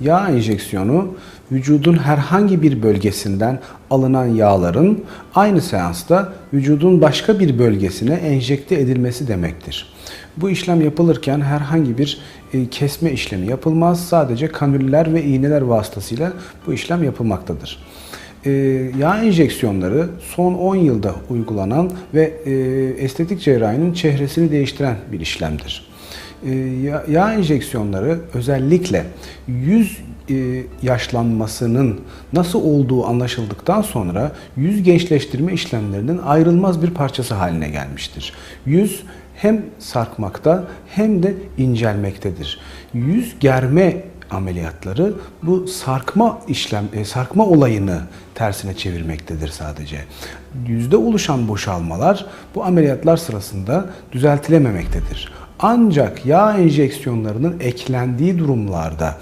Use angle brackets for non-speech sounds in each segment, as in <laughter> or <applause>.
Yağ enjeksiyonu vücudun herhangi bir bölgesinden alınan yağların aynı seansta vücudun başka bir bölgesine enjekte edilmesi demektir. Bu işlem yapılırken herhangi bir e, kesme işlemi yapılmaz. Sadece kanüller ve iğneler vasıtasıyla bu işlem yapılmaktadır. E, yağ enjeksiyonları son 10 yılda uygulanan ve e, estetik cerrahinin çehresini değiştiren bir işlemdir. E, ya- yağ enjeksiyonları özellikle yüz e, yaşlanmasının nasıl olduğu anlaşıldıktan sonra yüz gençleştirme işlemlerinin ayrılmaz bir parçası haline gelmiştir. Yüz hem sarkmakta hem de incelmektedir. Yüz germe ameliyatları bu sarkma işlem e, sarkma olayını tersine çevirmektedir sadece. Yüzde oluşan boşalmalar bu ameliyatlar sırasında düzeltilememektedir. Ancak yağ enjeksiyonlarının eklendiği durumlarda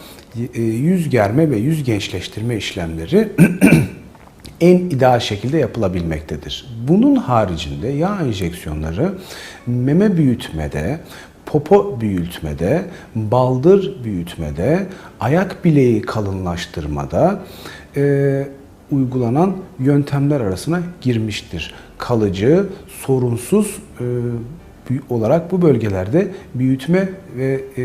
e, yüz germe ve yüz gençleştirme işlemleri <clears throat> en ideal şekilde yapılabilmektedir. Bunun haricinde yağ enjeksiyonları meme büyütmede, popo büyütmede, baldır büyütmede, ayak bileği kalınlaştırmada e, uygulanan yöntemler arasına girmiştir. Kalıcı, sorunsuz e, olarak bu bölgelerde büyütme ve e,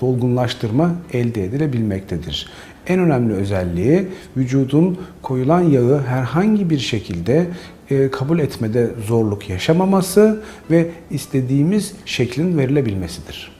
dolgunlaştırma elde edilebilmektedir. En önemli özelliği vücudun koyulan yağı herhangi bir şekilde e, kabul etmede zorluk yaşamaması ve istediğimiz şeklin verilebilmesidir.